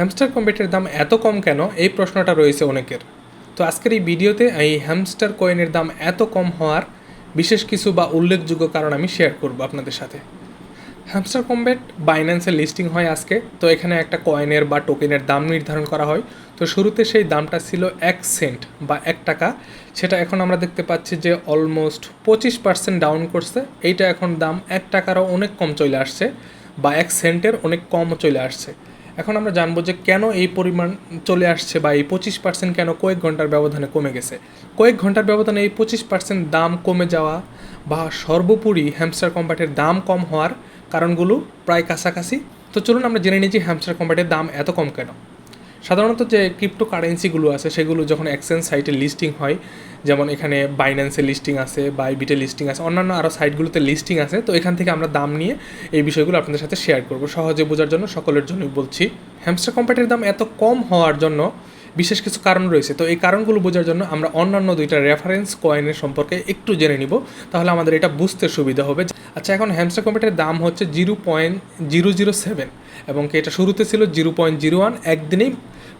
Hamster কম্পেটের দাম এত কম কেন? এই প্রশ্নটা রয়েছে অনেকের। তো আজকের এই ভিডিওতে এই হ্যামস্টার কয়েনের দাম এত কম হওয়ার বিশেষ কিছু বা উল্লেখযোগ্য কারণ আমি শেয়ার করব আপনাদের সাথে। হ্যামস্টার কম্বেট বাইন্যান্সে লিস্টিং হয় আজকে। তো এখানে একটা কয়েনের বা টোকেনের দাম নির্ধারণ করা হয়। তো শুরুতে সেই দামটা ছিল এক সেন্ট বা এক টাকা। সেটা এখন আমরা দেখতে পাচ্ছি যে অলমোস্ট পঁচিশ পার্সেন্ট ডাউন করছে। এইটা এখন দাম এক টাকারও অনেক কম চলে আসছে বা এক সেন্টের অনেক কম চলে আসছে। এখন আমরা জানব যে কেন এই পরিমাণ চলে আসছে বা এই পঁচিশ পার্সেন্ট কেন কয়েক ঘণ্টার ব্যবধানে কমে গেছে? কয়েক ঘণ্টার ব্যবধানে এই পঁচিশ পার্সেন্ট দাম কমে যাওয়া বা সর্বোপরি হ্যামস্টার কম্বাটের দাম কম হওয়ার কারণগুলো প্রায় কাছাকাছি। তো চলুন আমরা জেনে যে হ্যামস্টার কম্পাটের দাম এত কম কেন। সাধারণত যে ক্রিপ্টো কারেন্সিগুলো আছে, সেগুলো যখন এক্সচেঞ্জ সাইটে লিস্টিং হয়, যেমন এখানে বাইন্যান্সে লিস্টিং আছে বাইবিটে লিস্টিং আছে, অন্যান্য আরও সাইটগুলোতে লিস্টিং আছে, তো এখান থেকে আমরা দাম নিয়ে এই বিষয়গুলো আপনাদের সাথে শেয়ার করব। সহজে বোঝার জন্য, সকলের জন্যই বলছি। হ্যামস্টার কম্প্যাটের দাম এত কম হওয়ার জন্য বিশেষ কিছু কারণ রয়েছে। তো এই কারণগুলো বোঝার জন্য আমরা অন্যান্য দুইটা রেফারেন্স কয়েনের সম্পর্কে একটু জেনে নিব। তাহলে আমাদের এটা বুঝতে সুবিধা হবে। আচ্ছা এখন হ্যামস্টার কম্পিউটারের দাম হচ্ছে zero point zero zero seven এবং কি এটা শুরুতে ছিল জিরো পয়েন্ট জিরো ওয়ান একদিনেই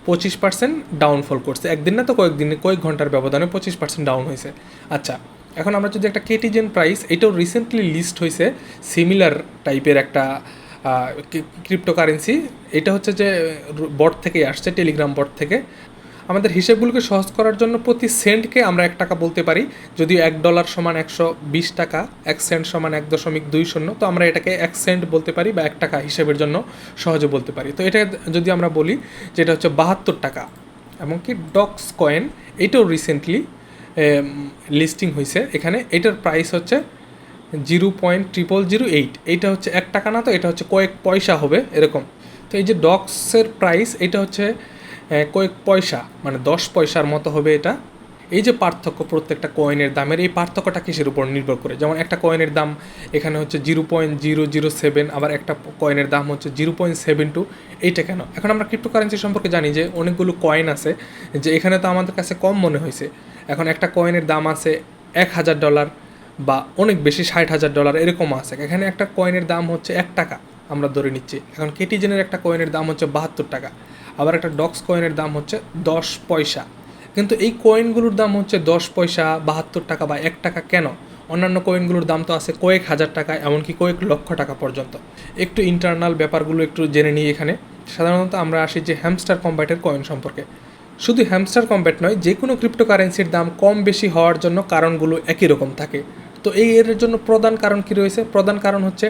পঁচিশ পার্সেন্ট ডাউনফল করছে। একদিন না তো কয়েকদিনে, কয়েক ঘণ্টার ব্যবধানে পঁচিশ পার্সেন্ট ডাউন হয়েছে। আচ্ছা এখন আমরা যদি একটা কেটিজেন প্রাইস এটাও রিসেন্টলি লিস্ট হয়েছে সিমিলার টাইপের একটা ক্রিপ্টোকারেন্সি এটা হচ্ছে যে বট থেকেই আসছে টেলিগ্রাম বট থেকে। আমাদের হিসেবগুলোকে সহজ করার জন্য প্রতি সেন্টকে আমরা এক টাকা বলতে পারি। যদিও এক ডলার সমান একশো বিশ টাকা, এক সেন্ট সমান এক দশমিক দুই শূন্য, তো আমরা এটাকে এক সেন্ট বলতে পারি বা এক টাকা হিসেবের জন্য সহজে বলতে পারি। তো এটা যদি আমরা বলি যেটা হচ্ছে বাহাত্তর টাকা এমনকি ডক্স কয়েন এটাও রিসেন্টলি লিস্টিং হয়েছে এখানে এটার প্রাইস হচ্ছে zero point triple zero eight. এইটা হচ্ছে এক টাকা না তো, এটা হচ্ছে কয়েক পয়সা হবে এরকম। তো এই যে ডক্সের প্রাইস, এটা হচ্ছে কয়েক পয়সা মানে দশ পয়সার মতো হবে এটা। এই যে পার্থক্য প্রত্যেকটা কয়েনের দামের, এই পার্থক্যটা কিসের উপর নির্ভর করে? যেমন একটা কয়েনের দাম এখানে হচ্ছে zero point zero zero seven, আবার একটা কয়েনের দাম হচ্ছে জিরো পয়েন্ট সেভেন টু। এইটা কেন? এখন আমরা ক্রিপ্টোকারেন্সি সম্পর্কে জানি যে অনেকগুলো কয়েন আছে, যে এখানে তো আমাদের কাছে কম মনে হয়েছে। এখন একটা কয়েনের দাম আছে এক হাজার ডলার বা অনেক বেশি ষাট হাজার ডলার এরকম আছে। এখানে একটা কয়েনের দাম হচ্ছে এক টাকা, আমরা ধরে নিচ্ছি। এখন কেটিজেনের একটা কয়েনের দাম হচ্ছে বাহাত্তর টাকা, আবার একটা ডক্স কয়েনের দাম হচ্ছে দশ পয়সা। কিন্তু এই কয়েনগুলোর দাম হচ্ছে দশ পয়সা, বাহাত্তর টাকা বা এক টাকা কেন? অন্যান্য কয়েনগুলোর দাম তো আছে কয়েক হাজার টাকা, এমনকি কয়েক লক্ষ টাকা পর্যন্ত। একটু ইন্টারনাল ব্যাপারগুলো একটু জেনে নিই এখানে। সাধারণত আমরা আসি যে হ্যামস্টার কম্ব্যাটের কয়েন সম্পর্কে। শুধু হ্যামস্টার কম্ব্যাট নয় যে কোনো ক্রিপ্টোকারেন্সির দাম কম বেশি হওয়ার জন্য কারণগুলো একই রকম থাকে। তো এই এর জন্য প্রধান কারণ কি রয়েছে? প্রধান কারণ হচ্ছে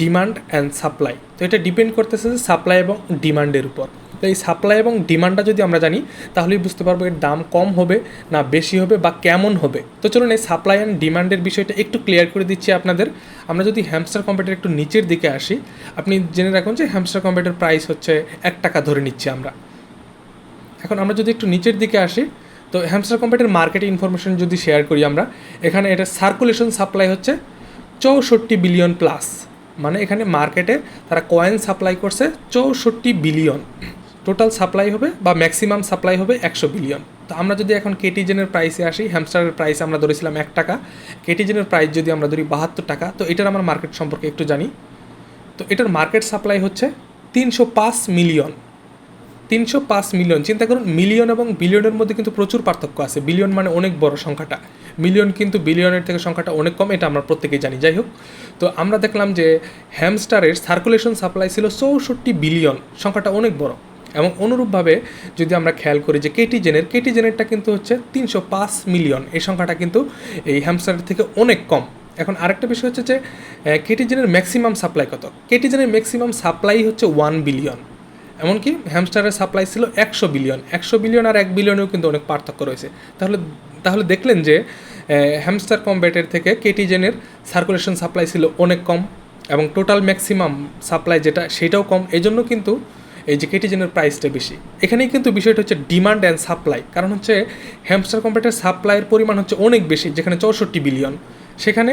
ডিমান্ড অ্যান্ড সাপ্লাই তো এটা ডিপেন্ড করতেছে যে সাপ্লাই এবং ডিমান্ডের উপর। তো এই সাপ্লাই এবং ডিমান্ডটা যদি আমরা জানি, তাহলেই বুঝতে পারব এর দাম কম হবে না বেশি হবে বা কেমন হবে। তো চলুন এই সাপ্লাই অ্যান্ড ডিমান্ডের বিষয়টা একটু ক্লিয়ার করে দিচ্ছি আপনাদের। আমরা যদি হ্যামস্টার কম্পিউটার একটু নিচের দিকে আসি, আপনি জেনে রাখুন যে হ্যামস্টার কম্পিউটার প্রাইস হচ্ছে এক টাকা ধরে নিচ্ছি আমরা। এখন আমরা যদি একটু নিচের দিকে আসি তো হ্যামস্টার কম্পিউটার মার্কেট ইনফরমেশন যদি শেয়ার করি আমরা, এখানে এটা সার্কুলেশন সাপ্লাই হচ্ছে চৌষট্টি বিলিয়ন প্লাস মানে এখানে মার্কেটে তারা কয়েন সাপ্লাই করছে চৌষট্টি বিলিয়ন টোটাল সাপ্লাই হবে বা ম্যাক্সিমাম সাপ্লাই হবে একশো বিলিয়ন তো আমরা যদি এখন কেটিজেনের প্রাইসে আসি হ্যামস্টারের প্রাইস আমরা ধরেছিলাম এক টাকা। কেটিজেনের প্রাইস যদি আমরা ধরি বাহাত্তর টাকা, তো এটার আমরা মার্কেট সম্পর্কে একটু জানি। তো এটার মার্কেট সাপ্লাই হচ্ছে তিনশো পাঁচ মিলিয়ন তিনশো পাঁচ মিলিয়ন। চিন্তা করুন, মিলিয়ন এবং বিলিয়নের মধ্যে কিন্তু প্রচুর পার্থক্য আছে। বিলিয়ন মানে অনেক বড় সংখ্যাটা। মিলিয়ন কিন্তু বিলিয়নের থেকে সংখ্যাটা অনেক কম, এটা আমরা প্রত্যেকেই জানি। যাই হোক, তো আমরা দেখলাম যে হ্যামস্টারের সার্কুলেশন সাপ্লাই ছিল চৌষট্টি বিলিয়ন, সংখ্যাটা অনেক বড়। এবং অনুরূপভাবে যদি আমরা খেয়াল করি যে কেটি জেনের কেটিজেনের, কেটিজেনেরটা কিন্তু হচ্ছে তিনশো পাঁচ মিলিয়ন। এই সংখ্যাটা কিন্তু এই হ্যামস্টারের থেকে অনেক কম। এখন আরেকটা বিষয় হচ্ছে যে কেটিজেনের ম্যাক্সিমাম সাপ্লাই কত? কেটিজেনের ম্যাক্সিমাম সাপ্লাই হচ্ছে ওয়ান বিলিয়ন এমনকি হ্যামস্টারের সাপ্লাই ছিল একশো বিলিয়ন। একশো বিলিয়ন আর এক বিলিয়নেও কিন্তু অনেক পার্থক্য রয়েছে। তাহলে তাহলে দেখলেন যে হ্যামস্টার কম্ব্যাটের থেকে কেটিজেনের সার্কুলেশন সাপ্লাই ছিল অনেক কম এবং টোটাল ম্যাক্সিমাম সাপ্লাই যেটা, সেটাও কম। এই জন্য কিন্তু এই যে কেটিজেনের প্রাইসটা বেশি। এখানেই কিন্তু বিষয়টা হচ্ছে ডিমান্ড অ্যান্ড সাপ্লাই। কারণ হচ্ছে হ্যামস্টার কম্প্যাটের সাপ্লাইয়ের পরিমাণ হচ্ছে অনেক বেশি, যেখানে চৌষট্টি বিলিয়ন। সেখানে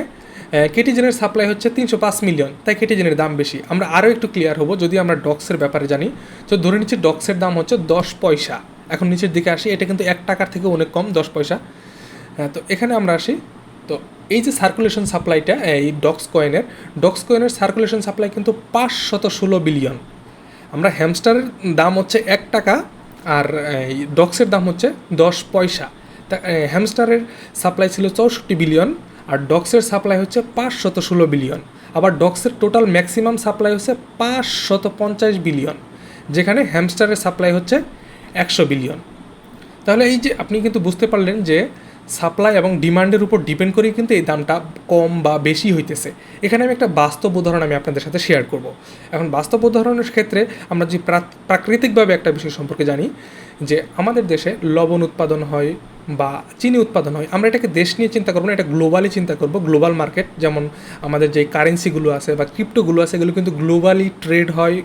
কেটিজেনের সাপ্লাই হচ্ছে তিনশো পাঁচ মিলিয়ন তাই কেটিজেনের দাম বেশি। আমরা আরও একটু ক্লিয়ার হব, যদি আমরা ডক্সের ব্যাপারে জানি। তো ধরে নিচ্ছি ডক্সের দাম হচ্ছে দশ পয়সা। এখন নিচের দিকে আসি, এটা কিন্তু এক টাকার থেকে অনেক কম, দশ পয়সা। তো এখানে আমরা আসি। তো এই যে সার্কুলেশন সাপ্লাইটা এই ডক্স কয়েনের ডক্স কয়েনের সার্কুলেশন সাপ্লাই কিন্তু পাঁচশত ষোলো বিলিয়ন আমরা হ্যামস্টারের দাম হচ্ছে এক টাকা, আর ডক্সের দাম হচ্ছে দশ পয়সা। তা হ্যামস্টারের সাপ্লাই ছিল চৌষট্টি বিলিয়ন আর ডক্সের সাপ্লাই হচ্ছে পাঁচশত ষোলো বিলিয়ন। আবার ডক্সের টোটাল ম্যাক্সিমাম সাপ্লাই হচ্ছে পাঁচশত পঞ্চাশ বিলিয়ন, যেখানে হ্যামস্টারের সাপ্লাই হচ্ছে একশো বিলিয়ন। তাহলে এই যে আপনি কিন্তু বুঝতে পারলেন যে সাপ্লাই এবং ডিমান্ডের উপর ডিপেন্ড করেই কিন্তু এই দামটা কম বা বেশি হইতেছে। এখানে আমি একটা বাস্তব উদাহরণ আমি আপনাদের সাথে শেয়ার করব। এখন বাস্তব উদাহরণের ক্ষেত্রে আমরা যে প্রা- প্রাকৃতিকভাবে একটা বিষয় সম্পর্কে জানি যে আমাদের দেশে লবণ উৎপাদন হয় বা চিনি উৎপাদন হয়। আমরা এটাকে দেশ নিয়ে চিন্তা করব না, এটা গ্লোবালি চিন্তা করব। গ্লোবাল মার্কেট যেমন আমাদের যে কারেন্সিগুলো আছে বা ক্রিপ্টোগুলো আছে, এগুলো কিন্তু গ্লোবালি ট্রেড হয়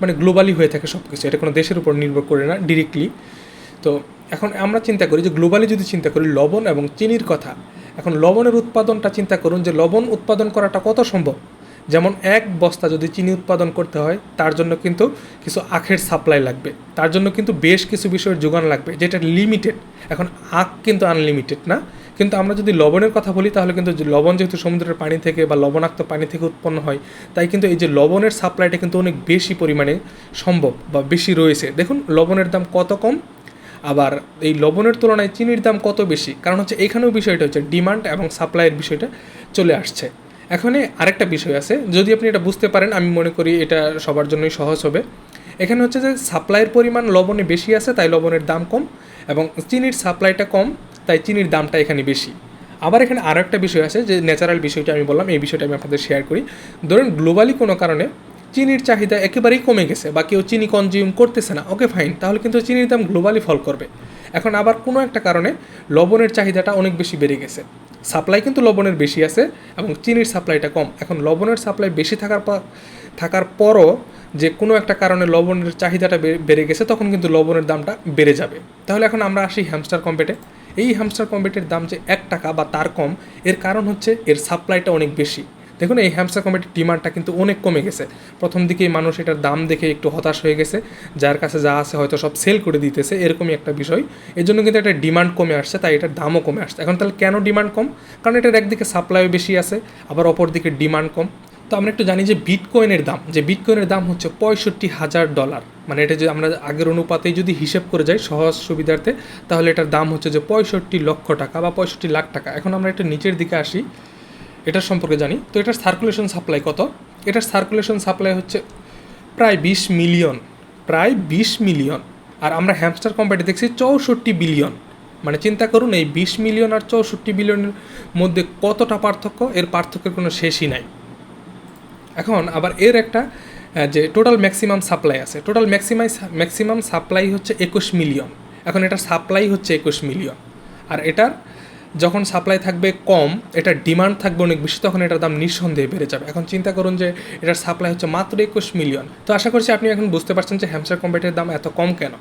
মানে গ্লোবালি হয়ে থাকে সব কিছু এটা কোনো দেশের উপর নির্ভর করে না ডিরেক্টলি তো এখন আমরা চিন্তা করি যে গ্লোবালি যদি চিন্তা করি, লবণ এবং চিনির কথা, এখন লবণের উৎপাদনটা চিন্তা করুন যে লবণ উৎপাদন করাটা কত সম্ভব? যেমন এক বস্তা যদি চিনি উৎপাদন করতে হয়, তার জন্য কিন্তু কিছু আখের সাপ্লাই লাগবে। তার জন্য কিন্তু বেশ কিছু বিষয়ের যোগান লাগবে, যেটা লিমিটেড এখন আখ কিন্তু আনলিমিটেড না। কিন্তু আমরা যদি লবণের কথা বলি, তাহলে কিন্তু লবণ যেহেতু সমুদ্রের পানি থেকে বা লবণাক্ত পানি থেকে উৎপন্ন হয়, তাই কিন্তু এই যে লবণের সাপ্লাইটা কিন্তু অনেক বেশি পরিমাণে সম্ভব বা বেশি রয়েছে। দেখুন, লবণের দাম কত কম? আবার এই লবণের তুলনায় চিনির দাম কত বেশি? কারণ হচ্ছে এখানেও বিষয়টা হচ্ছে ডিমান্ড এবং সাপ্লাইয়ের বিষয়টা চলে আসছে। এখানে আরেকটা বিষয় আছে। যদি আপনি এটা বুঝতে পারেন, আমি মনে করি এটা সবার জন্যই সহজ হবে। এখানে হচ্ছে যে সাপ্লাইয়ের পরিমাণ লবণে বেশি আছে, তাই লবণের দাম কম এবং চিনির সাপ্লাইটা কম, তাই চিনির দামটা এখানে বেশি। আবার এখানে আরও একটা বিষয় আছে যে ন্যাচারাল বিষয়টা আমি বললাম, এই বিষয়টা আমি আপনাদের শেয়ার করি। ধরুন গ্লোবালি কোনো কারণে চিনির চাহিদা একেবারেই কমে গেছে বা কেউ চিনি কনজিউম করতেছে না ওকে ফাইন তাহলে কিন্তু চিনির দাম গ্লোবালি ফল করবে। এখন আবার কোনো একটা কারণে লবণের চাহিদাটা অনেক বেশি বেড়ে গেছে। সাপ্লাই কিন্তু লবণের বেশি আছে এবং চিনির সাপ্লাইটা কম। এখন লবণের সাপ্লাই বেশি থাকার থাকার পরও যে কোনো একটা কারণে লবণের চাহিদাটা বেড়ে গেছে, তখন কিন্তু লবণের দামটা বেড়ে যাবে। তাহলে এখন আমরা আসি হ্যামস্টার কম্পেটে এই হ্যামস্টার কম্পেটের দাম যে এক টাকা বা তার কম, এর কারণ হচ্ছে এর সাপ্লাইটা অনেক বেশি। দেখুন, এই হ্যামস্টার কম্পেটের ডিমান্ডটা কিন্তু অনেক কমে গেছে। প্রথম দিকেই মানুষ এটার দাম দেখে একটু হতাশ হয়ে গেছে। যার কাছে যা আছে হয়তো সব সেল করে দিতেছে, এরকমই একটা বিষয়। এর জন্য কিন্তু এটা ডিমান্ড কমে আসছে, তাই এটার দামও কমে আসছে। এখন তাহলে কেন ডিমান্ড কম? কারণ এটার একদিকে সাপ্লাইও বেশি আছে, আবার অপর দিকে ডিমান্ড কম। তো আমরা একটু জানি যে বিটকয়েনের দাম, যে বিটকয়েনের দাম হচ্ছে পঁয়ষট্টি হাজার ডলার মানে এটা যে আমরা আগের অনুপাতেই যদি হিসেব করে যাই সহজ সুবিধার্থে, তাহলে এটার দাম হচ্ছে যে পঁয়ষট্টি লক্ষ টাকা বা পঁয়ষট্টি লাখ টাকা। এখন আমরা একটু নিচের দিকে আসি। এটার সম্পর্কে জানি। তো এটার সার্কুলেশন সাপ্লাই কত? এটার সার্কুলেশন সাপ্লাই হচ্ছে প্রায় বিশ মিলিয়ন, প্রায় বিশ মিলিয়ন। আর আমরা হ্যামস্টার কোম্পানি দেখছি চৌষট্টি বিলিয়ন। মানে চিন্তা করুন, এই বিশ মিলিয়ন আর চৌষট্টি বিলিয়নের মধ্যে কতটা পার্থক্য? এর পার্থক্যের কোনো শেষই নাই। এখন আবার এর একটা যে টোটাল ম্যাক্সিমাম সাপ্লাই আছে। টোটাল ম্যাক্সিমাই ম্যাক্সিমাম সাপ্লাই হচ্ছে একুশ মিলিয়ন। এখন এটার সাপ্লাই হচ্ছে একুশ মিলিয়ন। আর এটার যখন সাপ্লাই থাকবে কম, এটা ডিমান্ড থাকবে অনেক বেশি, তখন এটার দাম নিঃসন্দেহে বেড়ে যাবে। এখন চিন্তা করুন যে এটার সাপ্লাই হচ্ছে মাত্র একুশ মিলিয়ন তো আশা করছি আপনি এখন বুঝতে পারছেন যে হ্যামসার কম্পিউটারের দাম এত কম কেন?